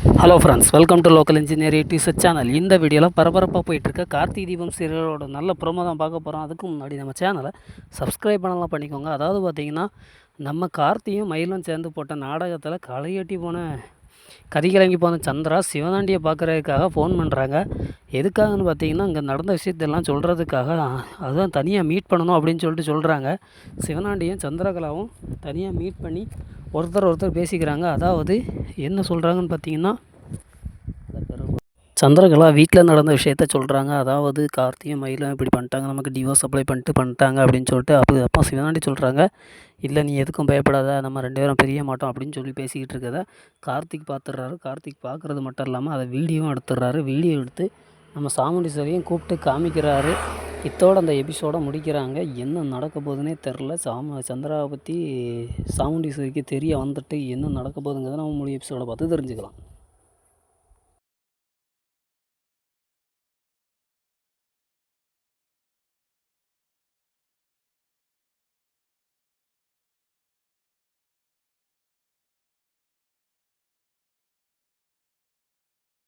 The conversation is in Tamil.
Hello friends welcome to local engineer டிசட் channel இந்த வீடியோவில் பரபரப்பாக போயிட்டுருக்க கார்த்தி தீபம் சீரியலோட நல்ல ப்ரோமோ தான் பார்க்க போகிறோம் அதுக்கு முன்னாடி நம்ம சேனலை சப்ஸ்கிரைப் பண்ணலாம் பண்ணிக்கோங்க. அதாவது பார்த்திங்கன்னா நம்ம கார்த்தியும் மயிலும் சேர்ந்து போட்ட நாடகத்தில் களையட்டி போன கதிகலங்கி போன சந்திரா சிவனாண்டியை பார்க்குறதுக்காக ஃபோன் பண்ணுறாங்க எதுக்காகன்னு பார்த்தீங்கன்னா இங்கே நடந்த விஷயத்தெல்லாம் சொல்கிறதுக்காக அதுதான் தனியாக மீட் பண்ணணும் அப்படின்னு சொல்லிட்டு சொல்கிறாங்க சிவனாண்டியும் சந்திரகலாவும் தனியாக மீட் பண்ணி ஒருத்தர் ஒருத்தர் பேசிக்கிறாங்க. அதாவது என்ன சொல்கிறாங்கன்னு பார்த்தீங்கன்னா சந்திரகலா வீட்டில் நடந்த விஷயத்த சொல்கிறாங்க அதாவது கார்த்தியும் மயிலும் இப்படி பண்ணிட்டாங்க. நமக்கு டிவோர்ஸ் அப்ளை பண்ணிட்டு பண்ணிட்டாங்க அப்படின்னு சொல்லிட்டு அப்போ அப்பா சிவனாண்டி சொல்கிறாங்க இல்லை நீ எதுக்கும் பயப்படாத. நம்ம ரெண்டு பேரும் பிரிய மாட்டோம் அப்படின்னு சொல்லி பேசிக்கிட்டு இருக்கத கார்த்திக் பார்த்துடுறாரு கார்த்திக் பார்க்குறது மட்டும் இல்லாமல் அதை வீடியோவும் எடுத்துடுறாரு. வீடியோ எடுத்து நம்ம சாமுண்டீஸ்வரியும் கூப்பிட்டு காமிக்கிறாரு. இத்தோடு அந்த எபிசோடை முடிக்கிறாங்க. என்ன நடக்க போகுதுன்னே தெரில சாம சந்திராவை பற்றி சாமுண்டீஸ்வரிக்கு தெரிய வந்துட்டு என்ன நடக்க போகுதுங்கிறத நம்ம மொழி எபிசோடை பார்த்து தெரிஞ்சுக்கலாம்.